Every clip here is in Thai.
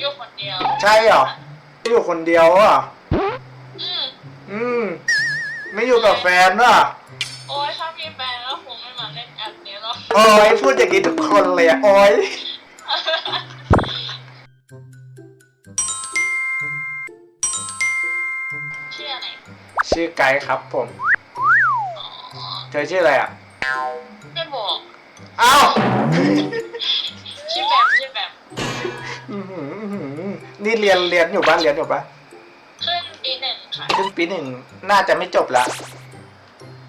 อยู่คนเดียวใช่เหรออยู่คนเดียวอะอืมอืม ไม่อยู่กับแฟนว่ะโอ้ยถ้ามีแฟนก็คงไม่มาเล่นแอปนี้หรอกโอ้ยพูดอย่างนี้ทุกคนเลยอะโอ้ยชื่ออะไรชื่อไกด์ครับผม อ๋อเธอชื่ออะไรอะ ไม่บอกเอ้าชื่ นี่เรียนเรียนอยู่บ้านเรียนอยู่ปะขึ้นปีหนึ่งค่ะขึ้นปีหนึ่งน่าจะไม่จบละ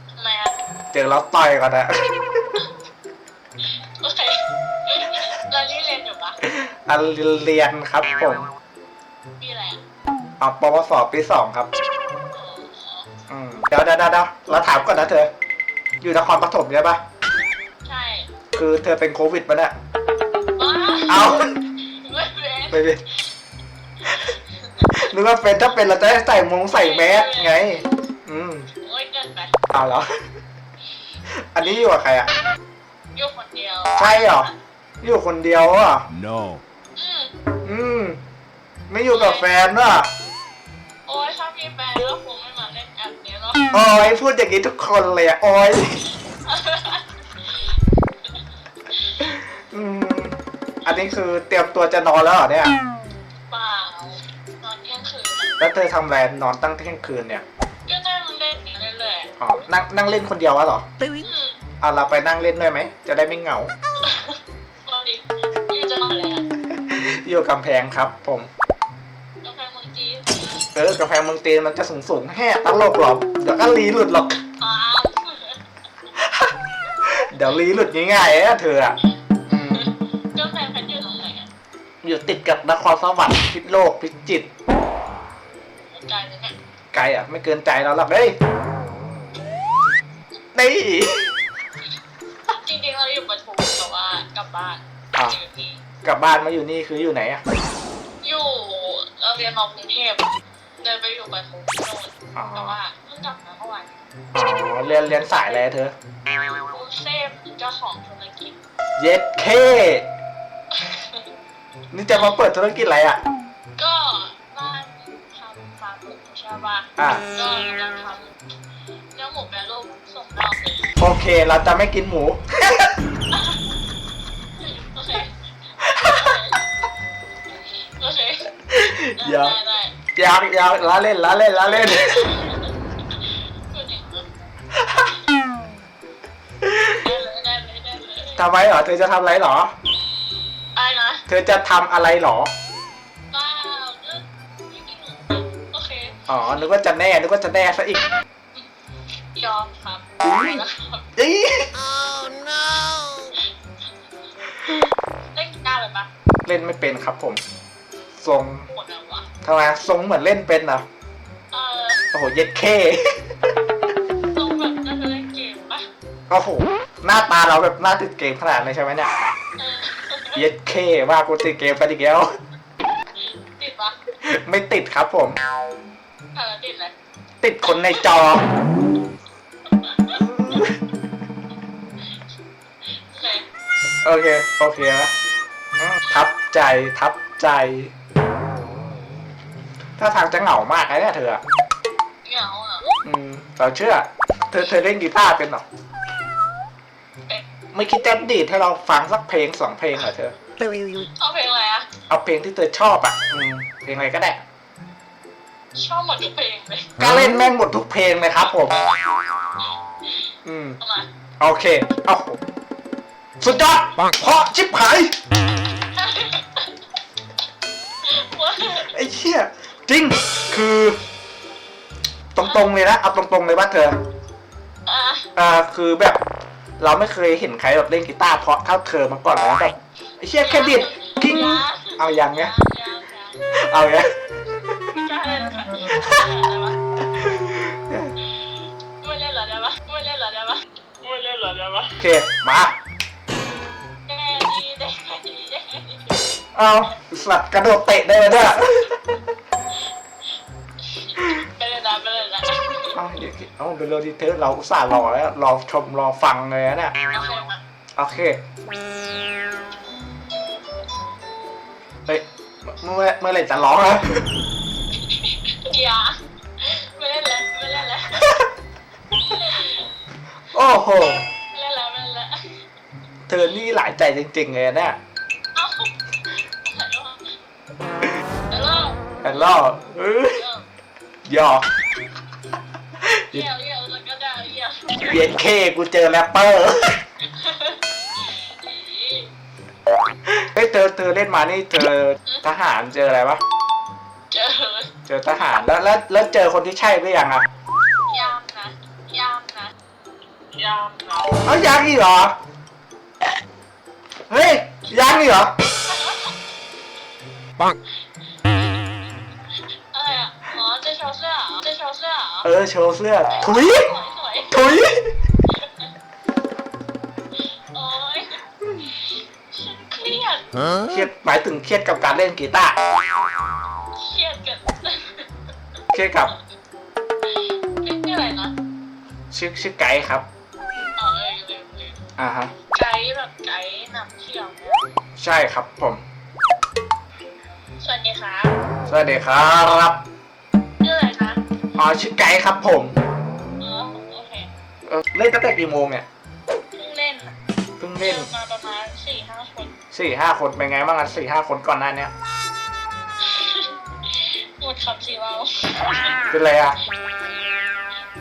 ทำไมอะเจอแล้วต่อยก่อนอะโอเคเรานี่เรียนอยู่ปะอันเรียนครับผมปีอะไรอะเอาปวสปีสองครับอ๋ออืมเดี๋ยวเดี๋ยวเดี๋ยวเดี๋ยวเราถามก่อนนะเธอ อยู่นครปฐมใช่ปะใช่คือเธอเป็นโควิดปะเนี่ยว้าเอาไม่เป็นไม่เป็น นึกว่าเป็นถ้าเป็นเราจะได้ใส่มงใส่แมสไง อืมโอ้ยเกินไปเอาแล้วอันนี้อยู่กับใครอะ อยู่คนเดียวใช่เหรอ อยู่คนเดียวอะ No. อืมอืม ไม่อยู่กับแฟนว่ะโอ้ยถ้ามีแฟนก็คงไม่มาเล่นแอปนี้หรอกโอ้ยพูดอย่างนี้ทุกคนเลยอะโอ้ยอืม อันนี้คือเตรียมตัวจะนอนแล้วเหรอเนี่ย แล้วเธอทำอะไรนอนตั้งเที่ยงคืนเนี่ยก็นั่งเล่นอยู่เรื่อยอ๋อนั่งนั่งเล่นคนเดียววะเหรอๆอืมเอาเราไปนั่งเล่นด้วยไหม จะได้ไม่เหงาตอนนี้อยู่จังหวัดอะไรอะอยู่กำแพงครับ ผมกาแฟเมืองจีนเออกำแพงเมืองจีนมันจะสูงสูงๆแห่ตลกหรอกเดี๋ยวก็รีหลุดหรอกอ้าวเดี๋ยวรีหลุดง่ายๆนะเธออะอืมกาแฟพันอยู่ตรงไหนอะอยู่ติดกับนครสวรรค์พิษโลกพิจิตร ลอะ ไม่เกินใจเราหรอกเฮ้ยนี่จริงๆเราอยู่ปทุมแต่ว่ากลับบ้านอะอยู่นี่กลับบ้านมาอยู่นี่คืออยู่ไหนอะอยู่เราเรียนมอกรุงเทพเดินไปอยู่ปทุมโน่นอ๋อแต่ว่าเพิ่งกลับมาเมื่อวานอ๋อเรียนเรียนสายอะไรเธอกรุงเทพเจ้าของธุรกิจเย็ดเค นี่จะมาเปิดธุรกิจอะไรอะ หมูใช่ป่ะอะ ก็จะทำเนื้อหมูแปรรูปส่งนอกเลยโอเค เราจะไม่กินหมู โอเคโอเคเดี๋ยว ได้ได้ยาวยาวล้าเล่นล้าเล่นล้าเล่นพูดอย่างนั้นได้เลยได้เลยได้เลยทำไมเหรอ เธอจะทำอะไรเหรอได้นะ เธอจะทำอะไรเหรอ อ๋อนึกว่าจะแน่นึกว่าจะแน่ซะอีก ยอมครับอุ๊ย นะครับอี๋เล่นกีตาร์เลยปะเล่นไม่เป็นครับผม ทรงหมดแล้ววะทำไมทรงเหมือนเล่นเป็นนะเออโอ้โหเย็ดเคตรงแบบน่าจะเล่นเกมปะโอ้โหหน้าตาเราแบบหน้าติดเกมขนาดเลยใช่ไหมเนี่ย เออเย็ดเคว่ากูติดเกมไปอีกแล้ว ติดปะไม่ติดครับผม เออติดเลยติดคนในจอโอเค โอเคโอเคนะอืมทับใจทับใจ ถ้าทางจะเหงามากนะเนี่ยเธออะเหงาอะอืมเราเชื่อ เธอเธอเล่นกีตาร์เป็นเหรอ เป็นไม่คิดจะดีดให้เราฟังสักเพลงสองเพลงเหรอเธอชอบเพลงอะไรอะเอาเพลงที่เธอชอบอะอืมเพลงอะไรก็ได้ ชอบหมดทุกเพลงเลยก็เล่นแม่งหมดทุกเพลงเลยครับผม อืมทำไมโอเค เอาสุดยอดเพราะชิบหายไอ้เหี้ยจริง คือ ตรงๆเลยนะ เอาตรงๆเลยว่าเธออะอ่า คือแบบ เราไม่เคยเห็นใครแบบเล่นกีตาร์เพราะเท่าเธอมาก่อนนะแบบไอ้เหี้ยแค่ดิดกิ้ง เอาอย่างเงี้ยยังยังเอาอย่างเงี้ย เล่นเหรอได้ปะโอเค มาแดดีแดดีแดดีเอาสัตว์กระโดดเตะได้เลยเนี่ยไปเลยนะไปเลยนะเอาเดี๋ยวเอาเดี๋ยวเราดีเทลเราอุตส่าห์รอแล้วรอชมรอฟังเลยนะเนี่ยโอเคมาโอเคเฮ้ยเมื่อเมื่อไหรจะร้องอะอย่าไม่เล่นแล้วไม่เล่นแล้ว โอ้โห เธอนี่หลายใจจริงๆเลยเนี่ยเอ้าฮัลโหลแต่ล่อเอ้ยหยอกเยี่ยวเยี่ยวแล้วก็ได้เยี่ยวเย็นเคกูเจอแรปเปอร์เฮ้ยเธอเธอเล่นมานี่เธอทหารเจออะไรปะเจอเจอทหารแล้วแล้วแล้วเจอคนที่ใช่หรือยังอะยามนะยามนะยามนะเอ้ายังอีกเหรอ เฮ้ยยังอีกเหรออะไรอะอ๋อเจะโชว์เสื้อเหรอเจะโชว์เสื้อเหรอเออโชว์เสื้อถุยสวยสวยถุยโอ้ยฉันเครียดเครียดหมายถึงเครียดกับการเล่นกีตาร์เครียดกับเครียดกับนี่อะไรนะชื่อชื่อไกด์ครับอ๋อเออลืมลืมอ่าฮะไกด์ แบบไกด์นำเที่ยวเนี่ยใช่ครับผม สวัสดีครับสวัสดีครับชื่ออะไรคะอ๋อชื่อไกด์ครับผมอ๋อโอเคเออเล่นตั้งแต่กี่โมงเนี่ยเพิ่งเล่นเพิ่งเล่เล่นนมาประมาณสี่ห้าคนสี่ห้าคนเป็นไงบ้างกันสี่ห้าคนก่อนหน้าเนี้ยหมดคำสิว่าเป็นไรอะ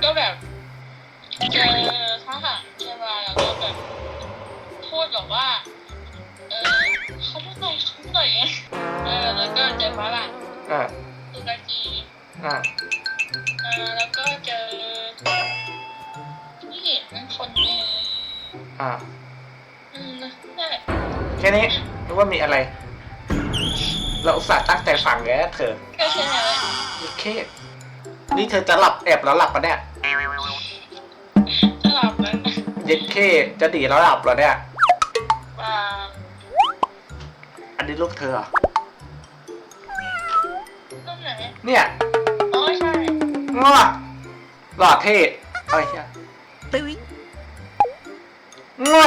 ก็แบบเจอทหาร แบบว่า เออเขาพูดหน่อยเขาพูดหน่อยไงเออแล้วก็เจอฝรั่งอ่าตุรกีอ่าเออแล้วก็เจอผู้หญิงคนหนึงอ่าอืมนั่นแหละแค่นี้นึกว่ามีอะไร เราอุตส่าห์ตั้งใจฟังแกเธอก็แค่นั้นแหละนี่เคนี่เธอจะหลับแอบแล้วหลับปะเนี่ย จะหลับแล้วนะ เย็นเคจะดีแล้วหลับเหรอเนี่ย อันนี้ลูกเธอเหรอต้นไหนเนี่ยอ๋อใช่ง้อหล่อเท่เอ้ยเหี้ยง้อ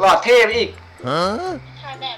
หล่อเท่ไปอีก Huh?